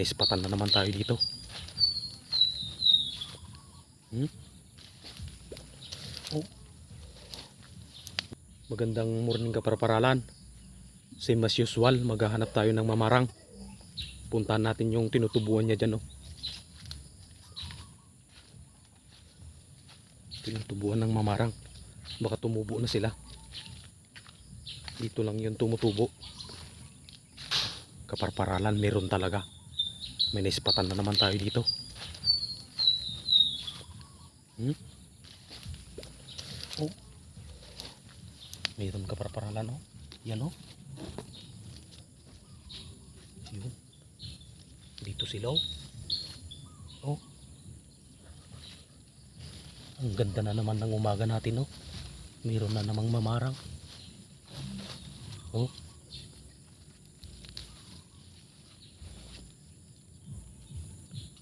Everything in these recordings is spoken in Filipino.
naispatan na naman tayo dito. Hmm? Oh. Magandang morning kaparaparalan. Same as usual, maghahanap tayo ng mamarang. Puntahan natin yung tinutubuan niya dyan, oh. Tinutubuan ng mamarang. Baka tumubo na sila. Dito lang yung tumutubo. Kaparparalan, meron talaga. May naispatan na naman tayo dito. Hmm? Oh. Meron kaparparalan, oh. Yan, oh. Yun. Dito sila, oh. Oh. Ang ganda na naman ng umaga natin, oh. Meron na namang mamarang. Oh.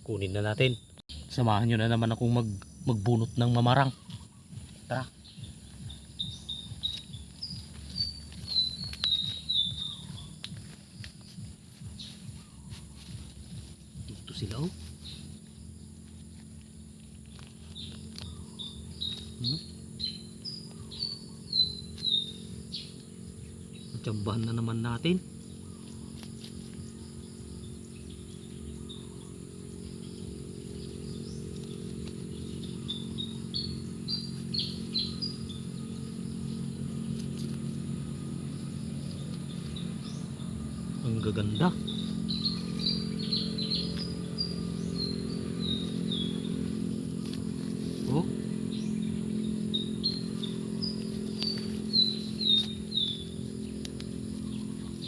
Kunin na natin. Samahan nyo na naman akong mag, magbunot ng mamarang. Tara. Dito sila oh. Hmm? Na naman natin. Ang gaganda. Oh.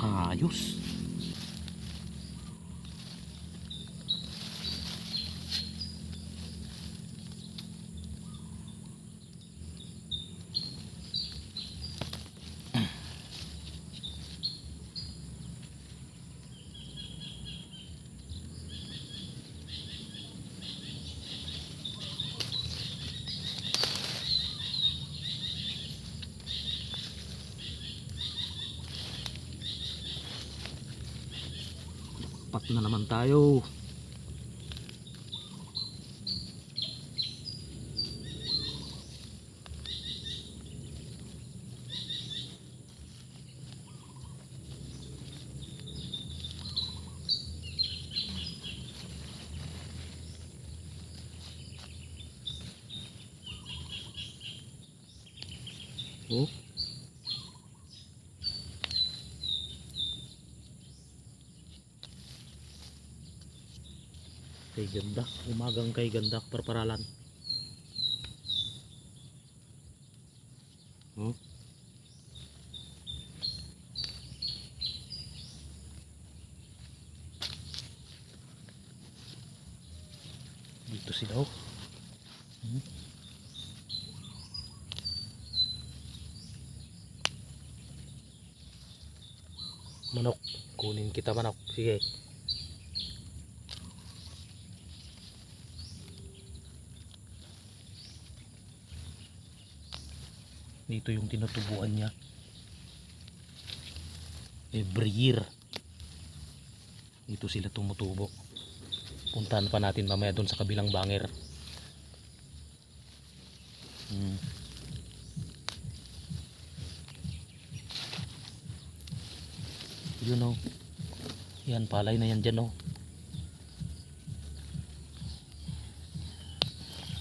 Ayos. Pat na naman tayo. Oh. Kay ganda. Umagang kay ganda. Parparalan. Oh. Dito sila oh. Hmm. Manok. Kunin kita manok. Sige. Dito yung tinutubuan niya. Every year. Dito sila tumutubo. Puntahan pa natin mamaya doon sa kabilang banger. Hmm. yun o yan palay na yan dyan o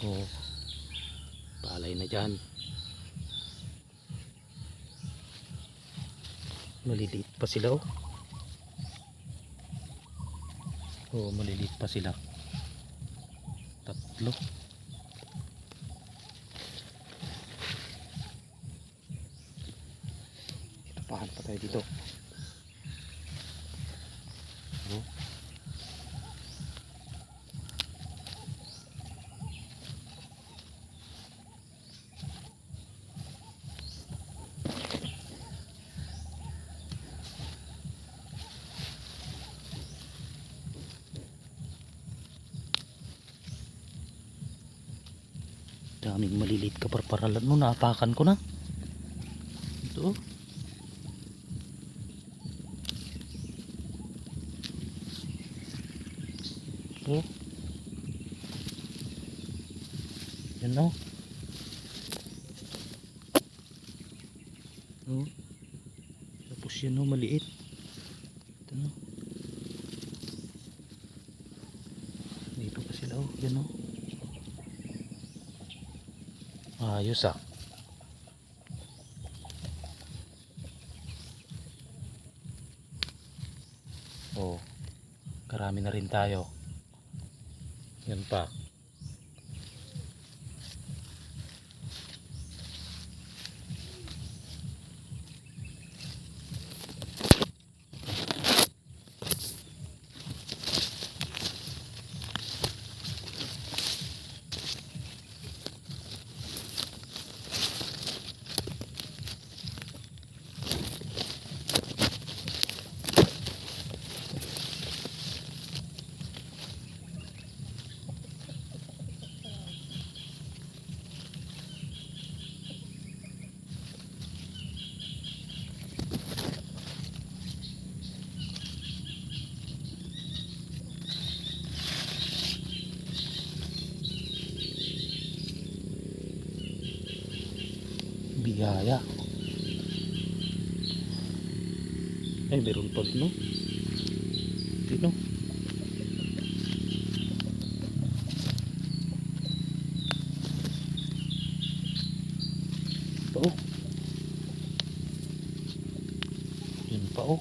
oh. Palay na dyan maliliit pa sila oh. Oh maliliit pa sila. Tatlo. Itapahan pa tayo dito daming maliliit ka parparalan mo naapakan ko na ito oh. Oh. Yan oh. Oh. Tapos yan oh, maliit. Ito no. Dito pa sila oh, yan oh. Ayos ah. Oh. Karami na rin tayo. Yan pa. Biyaya. Ay, meron pa no? Dino. Pa oh. Yun pa oh.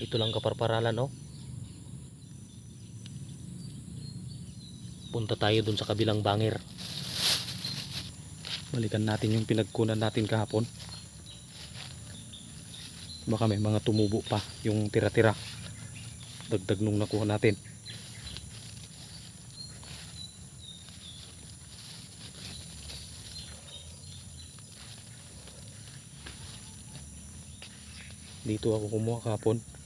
Ito lang kaparparalan no? Punta tayo dun sa kabilang bangir. Balikan natin yung pinagkunan natin kahapon. Baka may mga tumubo pa yung tira-tira. Dagdag nung nakuha natin. Dito ako kumuha kahapon.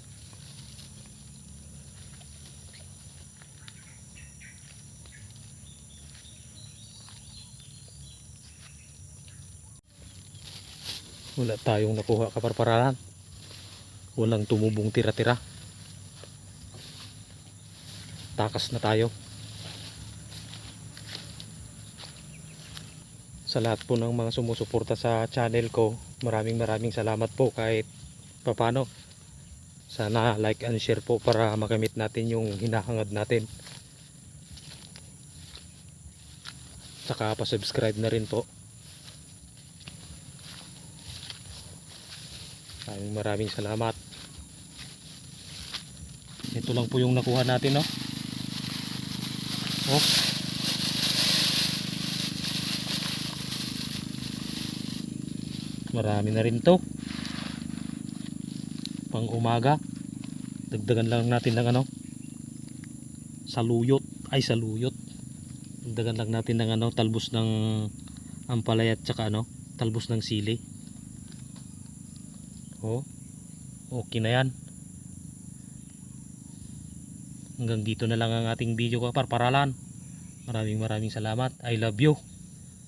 Wala tayong nakuha kaparparalan. Walang tumubong tira-tira. Takas na tayo. Sa lahat po ng mga sumusuporta sa channel ko, maraming maraming salamat po kahit papano. Sana like and share po para makamit natin yung hinahangad natin. Saka pa-subscribe na rin po. Maraming maraming salamat. Ito lang po yung nakuha natin, no? Oh. Marami na rin to. Pang umaga. Dagdagan lang natin ng ano? Saluyot. Ay, saluyot. Dagdagan lang natin ng ano, talbos ng ampalaya at saka ano, talbos ng sili. Oh. Okay na yan. Hanggang dito na lang ang ating video ko parparalan. Maraming maraming salamat. I love you.